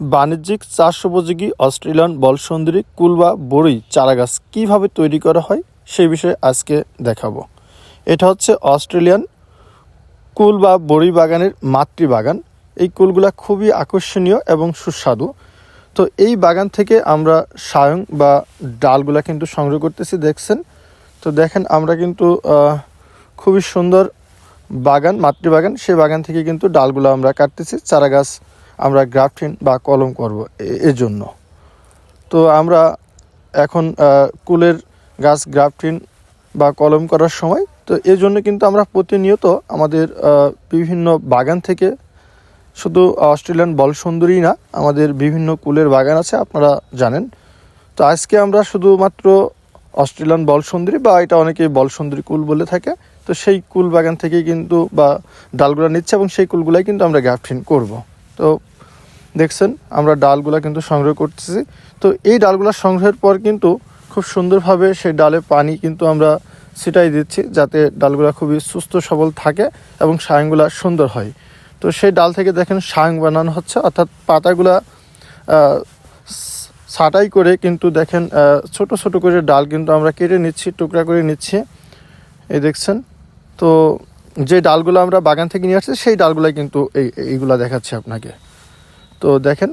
বাণিজ্যিক চাষ উপযোগী অস্ট্রেলিয়ান বলসুন্দরী কুল বা বড়ই চারাগাছ কীভাবে তৈরি করা হয় সেই বিষয়ে আজকে দেখাবো। এটা হচ্ছে অস্ট্রেলিয়ান কুল বা বড়ি বাগানের মাতৃবাগান। এই কুলগুলা খুবই আকর্ষণীয় এবং সুস্বাদু। তো এই বাগান থেকে আমরা সায়ং বা ডালগুলা কিন্তু সংগ্রহ করতেছি, দেখছেন? তো দেখেন, আমরা কিন্তু খুবই সুন্দর বাগান, মাতৃবাগান। সেই বাগান থেকে কিন্তু ডালগুলো আমরা কাটতেছি চারা গাছ আমরা গ্রাফটিন বা কলম করব এ- এর জন্য তো আমরা এখন কুলের গাছ গ্রাফটিন বা কলম করার সময়, তো এই জন্য কিন্তু আমরা প্রতিনিয়ত আমাদের বিভিন্ন বাগান থেকে, শুধু অস্ট্রেলিয়ান বল সুন্দরী না, আমাদের বিভিন্ন কুলের বাগান আছে, আপনারা জানেন। তো আজকে আমরা শুধুমাত্র অস্ট্রেলিয়ান বল সুন্দরী বা এটা অনেকে বল সুন্দরী কুল বলে থাকে, তো সেই কুল বাগান থেকেই কিন্তু বা ডালগুলো নিচ্ছে এবং সেই কুলগুলাই কিন্তু আমরা গ্রাফটিন করব। তো দেখছেন, আমরা ডালগুলা কিন্তু সংগ্রহ করতেছি। তো এই ডালগুলা সংগ্রহের পর কিন্তু খুব সুন্দরভাবে সেই ডালে পানি কিন্তু আমরা ছিটাই দিচ্ছি, যাতে ডালগুলা খুবই সুস্থ সবল থাকে এবং সায়ংগুলা সুন্দর হয়। তো সেই ডাল থেকে দেখেন সায়ং বানানো হচ্ছে, অর্থাৎ পাতাগুলা ছাঁটাই করে কিন্তু দেখেন ছোট ছোট করে ডাল কিন্তু আমরা কেটে নিচ্ছি, টুকরা করে নিচ্ছি। এই দেখছেন, তো যে ডালগুলো আমরা বাগান থেকে নিয়ে আসছি, সেই ডালগুলাই কিন্তু এই, এইগুলো দেখাচ্ছি আপনাকে। তো দেখেন,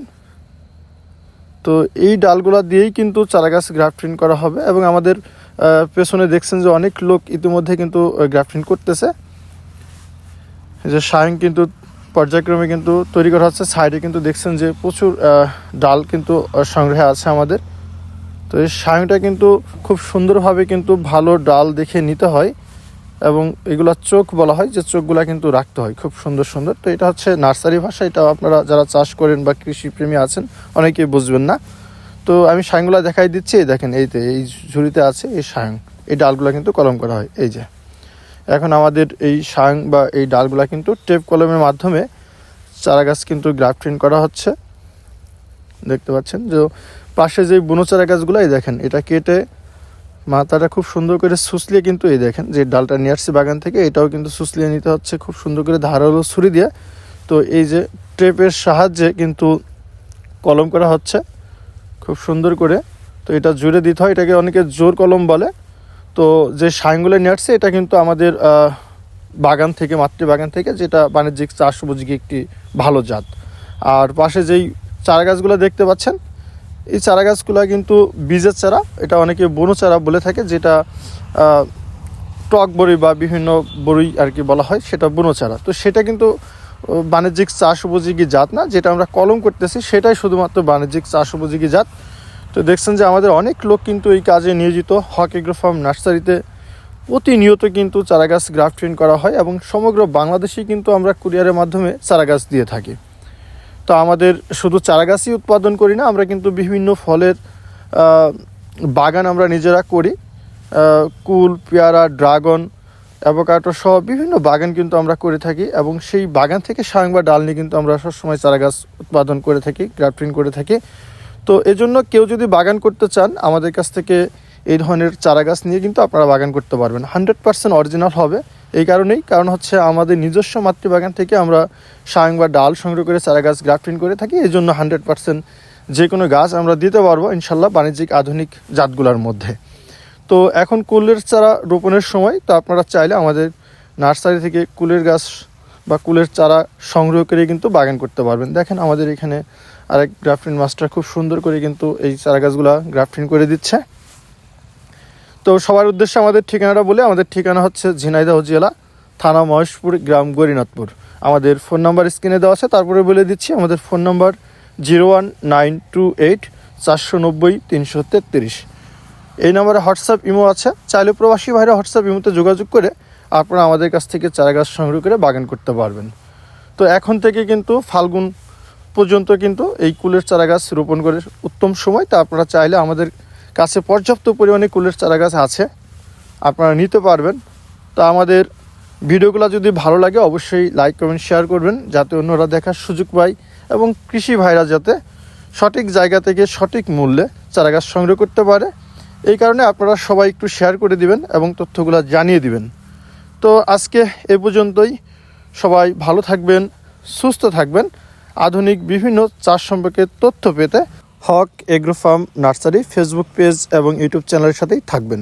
তো এই ডালগুলো দিয়েই কিন্তু চারাগাছ গ্রাফটিং করা হবে এবং আমাদের পেছনে দেখছেন যে অনেক লোক ইতিমধ্যে কিন্তু গ্রাফটিং করতেছে। যে সায়ং কিন্তু পর্যায়ক্রমে কিন্তু তৈরি করা হচ্ছে। সাইডে কিন্তু দেখছেন যে প্রচুর ডাল কিন্তু সংগ্রহে আছে আমাদের। তো এই সায়ংটা কিন্তু খুব সুন্দরভাবে কিন্তু ভালো ডাল দেখে নিতে হয়। এবং এগুলা চোখ বলা হয় যে চোখগুলা কিন্তু রাখতে হয়, খুব সুন্দর সুন্দর। তো এটা হচ্ছে নার্সারি ভাষা, এটা আপনারা যারা চাষ করেন বা কৃষিপ্রেমী আছেন, অনেকেই বুঝবেন না। তো আমি সায়ংগুলা দেখাই দিচ্ছি, এই দেখেন এইতে এই ঝুড়িতে আছে এই সায়ং। এই ডালগুলা কিন্তু কলম করা হয়, এই যে। এখন আমাদের এই সায়ং বা এই ডালগুলা কিন্তু টেপ কলমের মাধ্যমে চারা গাছ কিন্তু গ্রাফটিং করা হচ্ছে। দেখতে পাচ্ছেন? যে পাশে যে বুনো চারা গাছগুলো এই দেখেন, এটা কেটে মাথাটা খুব সুন্দর করে সুসলিয়ে কিন্তু এই দেখেন যে ডালটা নিয়ে আসছে বাগান থেকে, এটাও কিন্তু সুসলিয়ে নিতে হচ্ছে খুব সুন্দর করে ধারালো ছুরি দিয়ে। তো এই যে টেপের সাহায্যে কিন্তু কলম করা হচ্ছে খুব সুন্দর করে। তো এটা জুড়ে দিতে হয়, এটাকে অনেকে জোর কলম বলে। তো যে সাইনগুলো নিয়ে আসছে, এটা কিন্তু আমাদের বাগান থেকে মাতৃ বাগান থেকে, যেটা বাণিজ্যিক চাষ উপযোগী একটি ভালো জাত। আর পাশে যেই চারা গাছগুলো দেখতে পাচ্ছেন এই চারা গাছগুলো কিন্তু বীজের চারা, এটা অনেকে বনো চারা বলে থাকে, যেটা টক বড়ি বা বিভিন্ন বড়ি আর কি বলা হয়, সেটা বনো চারা। তো সেটা কিন্তু বাণিজ্যিক চাষ উপযোগী জাত না, যেটা আমরা কলম করতেছি, সেটাই শুধুমাত্র বাণিজ্যিক চাষ উপযোগী জাত। তো দেখছেন যে আমাদের অনেক লোক কিন্তু এই কাজে নিয়োজিত, হক এগ্রো ফার্ম নার্সারিতে প্রতিনিয়ত কিন্তু চারাগাছ গ্রাফটিং করা হয় এবং সমগ্র বাংলাদেশেই কিন্তু আমরা কুরিয়ারের মাধ্যমে চারাগাছ দিয়ে থাকি। তো আমাদের শুধু চারাগাছই উৎপাদন করি না, আমরা কিন্তু বিভিন্ন ফলের বাগান আমরা নিজেরা করি। কুল, পেয়ারা, ড্রাগন অ্যাভোকাটো সহ বিভিন্ন বাগান কিন্তু আমরা করে থাকি এবং সেই বাগান থেকে সায়ং বা ডাল নিয়ে কিন্তু আমরা সবসময় চারাগাছ উৎপাদন করে থাকি, গ্রাফটিং করে থাকি। তো এজন্য কেউ যদি বাগান করতে চান, আমাদের কাছ থেকে এই ধরনের চারা গাছ নিয়ে কিন্তু আপনারা বাগান করতে পারবেন। হান্ড্রেড পার্সেন্ট অরিজিনাল হবে। এই কারণেই, কারণ হচ্ছে আমাদের নিজস্ব মাতৃবাগান থেকে আমরা সায়ং বা ডাল সংগ্রহ করে চারা গাছ গ্রাফটিং করে থাকি। এই জন্য হান্ড্রেড পার্সেন্ট যে কোনো গাছ আমরা দিতে পারব ইনশাল্লাহ বাণিজ্যিক আধুনিক জাতগুলোর মধ্যে। তো এখন কুলের চারা রোপণের সময়, তো আপনারা চাইলে আমাদের নার্সারি থেকে কুলের গাছ বা কুলের চারা সংগ্রহ করে কিন্তু বাগান করতে পারবেন। দেখেন আমাদের এখানে আরেক গ্রাফটিন মাস্টার খুব সুন্দর করে কিন্তু এই চারা গাছগুলা গ্রাফটিং করে দিচ্ছে। তো সবার উদ্দেশ্যে আমাদের ঠিকানাটা বলে। আমাদের ঠিকানা হচ্ছে ঝিনাইদহ জেলা, থানা মহেশপুর, গ্রাম গরিনাথপুর। আমাদের ফোন নাম্বার স্ক্রিনে দেওয়া আছে, তারপরে বলে দিচ্ছি, আমাদের phone number zero one nine two eight চারশো নব্বই তিনশো তেত্রিশ। এই নাম্বারে হোয়াটসঅ্যাপ ইমো আছে, চাইলে প্রবাসী ভাইরা হোয়াটসঅ্যাপ ইমোতে যোগাযোগ করে আপনারা আমাদের কাছ থেকে চারা গাছ সংগ্রহ করে বাগান করতে পারবেন। তো এখন থেকে কিন্তু ফাল্গুন পর্যন্ত কিন্তু এই কুলের চারা গাছ রোপণ করে উত্তম সময়, তা আপনারা চাইলে আমাদের কাছে পর্যাপ্ত পরিমাণে কুলের চারা গাছ আছে, আপনারা নিতে পারবেন। তো আমাদের ভিডিওগুলো যদি ভালো লাগে, অবশ্যই লাইক, কমেন্ট, শেয়ার করবেন, যাতে অন্যরা দেখার সুযোগ পায় এবং কৃষি ভাইরা যাতে সঠিক জায়গা থেকে সঠিক মূল্যে চারা গাছ সংগ্রহ করতে পারে। এই কারণে আপনারা সবাই একটু শেয়ার করে দিবেন এবং তথ্যগুলো জানিয়ে দিবেন। তো আজকে এ পর্যন্তই। সবাই ভালো থাকবেন, সুস্থ থাকবেন। আধুনিক বিভিন্ন চাষ সম্পর্কে তথ্য পেতে Haque agro farm nursery Facebook page এবং ইউটিউব চ্যানেলের সাথেই থাকবেন।